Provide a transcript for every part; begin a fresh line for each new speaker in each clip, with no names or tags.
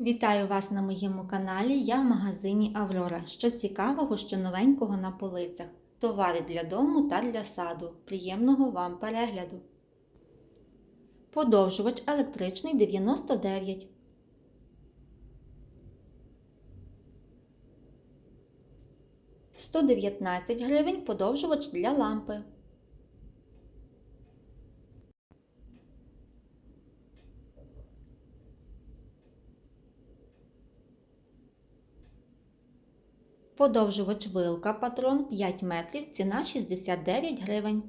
Вітаю вас на моєму каналі. Я в магазині Аврора. Що цікавого, що новенького на полицях. Товари для дому та для саду. Приємного вам перегляду. Подовжувач електричний 99. Сто дев'ятнадцять гривень подовжувач для лампи. Подовжувач вилка патрон 5 метрів, ціна 69 гривень.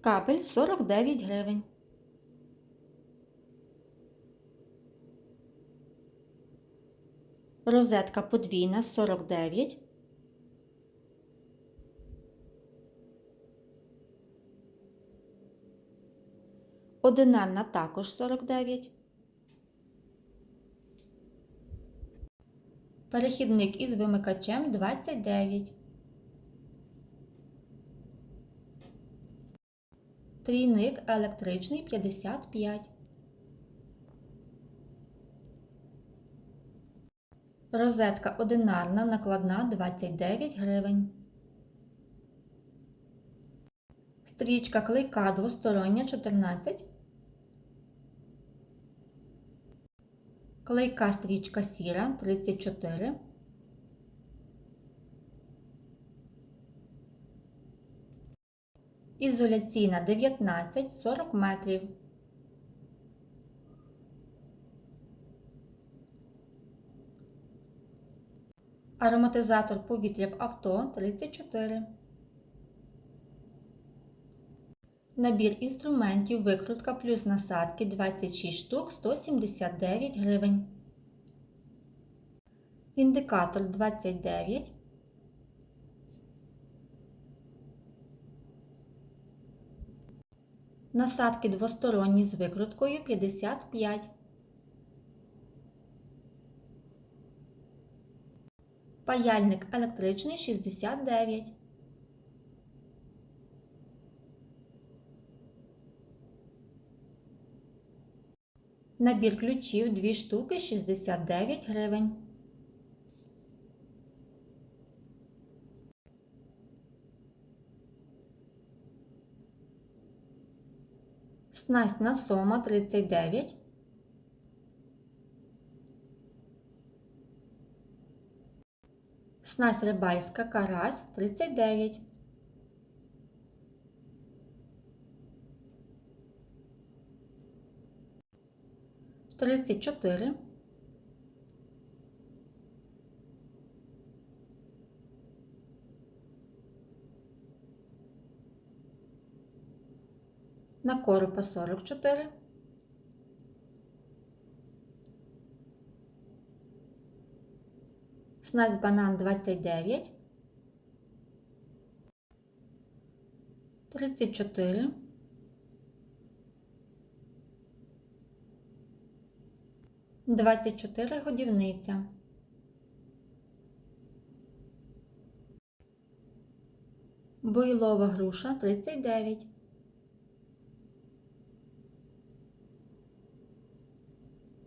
Кабель 49 гривень. Розетка подвійна 49. Одинарна також 49. Перехідник із вимикачем 29. Трійник електричний 55. Розетка одинарна накладна 29 гривень. Стрічка клейка двостороння 14. Клейка стрічка сіра 34. Ізоляційна 19 40 метрів. Ароматизатор повітря в авто 34. Набір інструментів викрутка плюс насадки 26 штук 179 гривень. Індикатор 29. Насадки двосторонні з викруткою 55. Паяльник електричний 69. Набір ключів 2 штуки 69 гривень. Снасть на сома 39. Снасть рибальська карась 39. Тридцять чотири. На коропа сорок чотири. Снасть банан 29. 34. Двадцять чотири годівниця. Бойлова груша 39.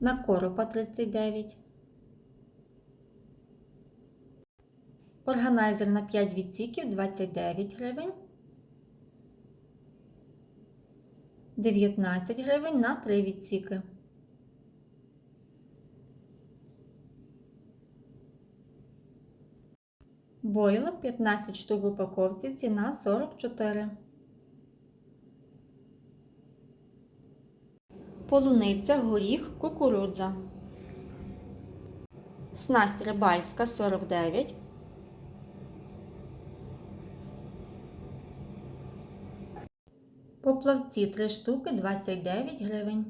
На коропа 39. Органайзер на 5 відсіків 29 гривень. 19 гривень на 3 відсіки. Бойлер 15 штук в упаковці, ціна 44. Полуниця, горіх, кукурудза. Снасть рибальська 49. Поплавці 3 штуки 29 гривень.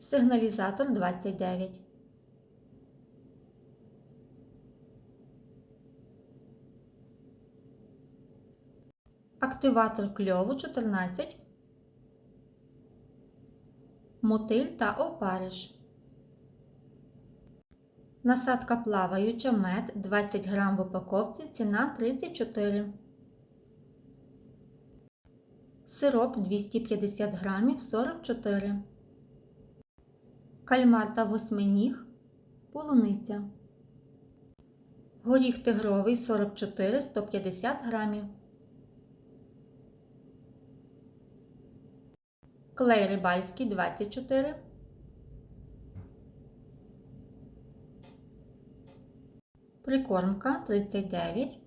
Сигналізатор 29. Активатор кльову 14. Мотиль та опариш. Насадка плаваюча мед 20 грам в упаковці, ціна 34. Сироп 250 грамів 44. Кальмар та восьминіг. Полуниця. Горіх тигровий 44 150 грамів. Клей рибальський 24. Прикормка 39.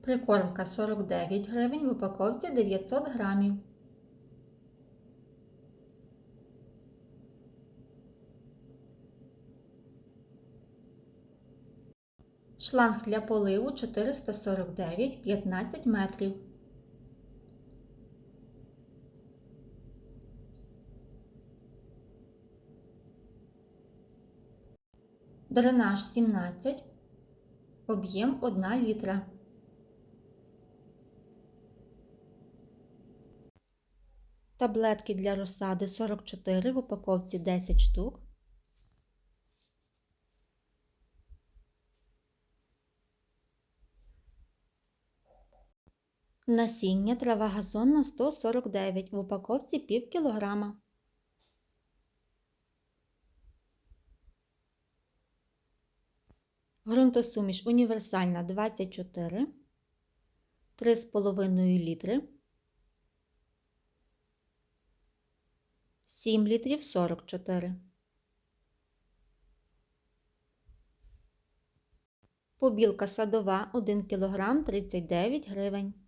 Прикормка 49 гривень в упаковці 900 грамів. Шланг для поливу 449 15 метрів. Дренаж 17. Об'єм 1 літра. Таблетки для розсади 44 в упаковці 10 штук. Насіння трава газонна 149 в упаковці пів кілограма. Грунтосуміш універсальна 24, 3,5 літри, 7 літрів 44. Побілка садова 1 кг 39 гривень.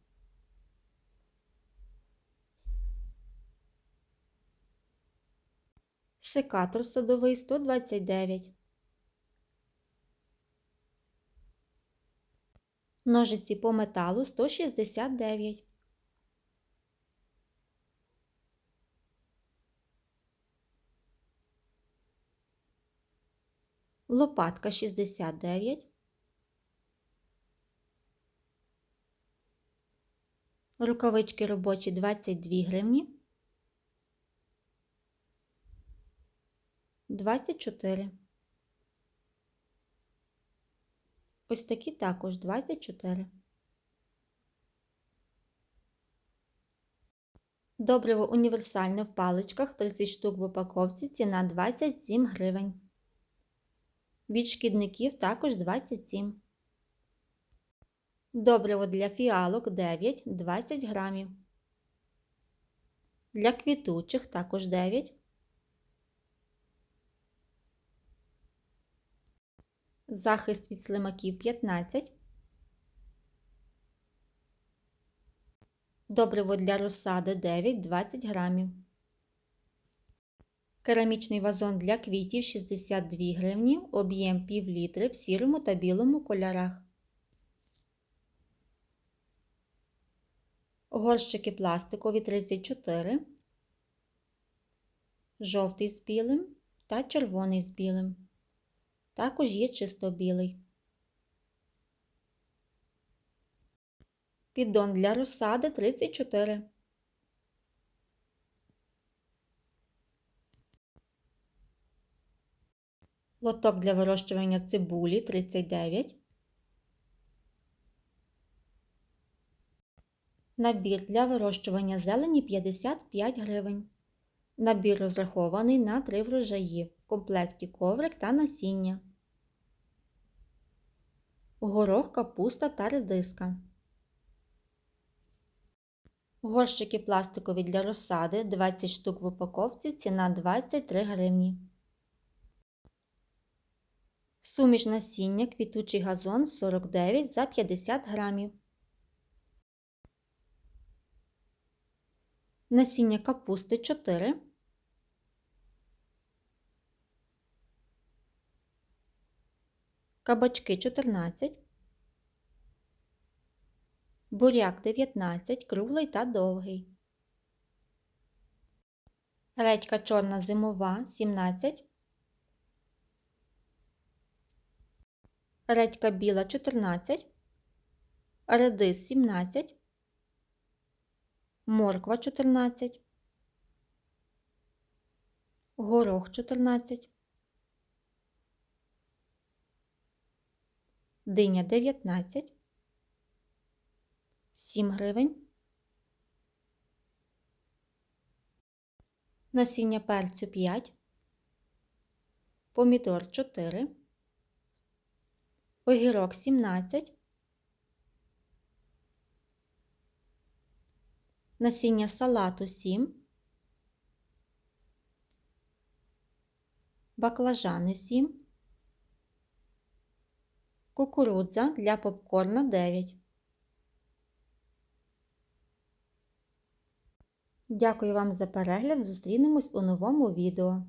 Секатор садовий 129. Ножиці по металу 169. Лопатка 69. Рукавички робочі 22 гривні. 24. Ось такі також 24. Добриво універсальне в паличках 30 штук в упаковці, ціна 27 гривень. Від шкідників також 27. Добриво для фіалок 9 20 грамів. Для квітучих також 9. Захист від слимаків 15. Добриво для розсади 9 20 грамів. Керамічний вазон для квітів 62 гривні, об'єм пів літри в сірому та білому кольорах. Горщики пластикові 34, жовтий з білим та червоний з білим. Також є чисто білий. Піддон для розсади 34. Лоток для вирощування цибулі 39. Набір для вирощування зелені 55 гривень. Набір розрахований на 3 врожаї. В комплекті коврик та насіння. Горох, капуста та редиска. Горщики пластикові для розсади 20 штук в упаковці, ціна 23 гривні. Суміш насіння квітучий газон 49 за 50 грамів. Насіння капусти 4. Кабачки 14. Буряк 19, круглий та довгий. Редька чорна зимова 17. редька біла 14, редис 17, морква 14, горох 14, диня 19, 7 гривень, насіння перцю 5, помідор 4, огірок 17, насіння салату 7, баклажани 7, кукурудза для попкорна 9. Дякую вам за перегляд. Зустрінемось у новому відео.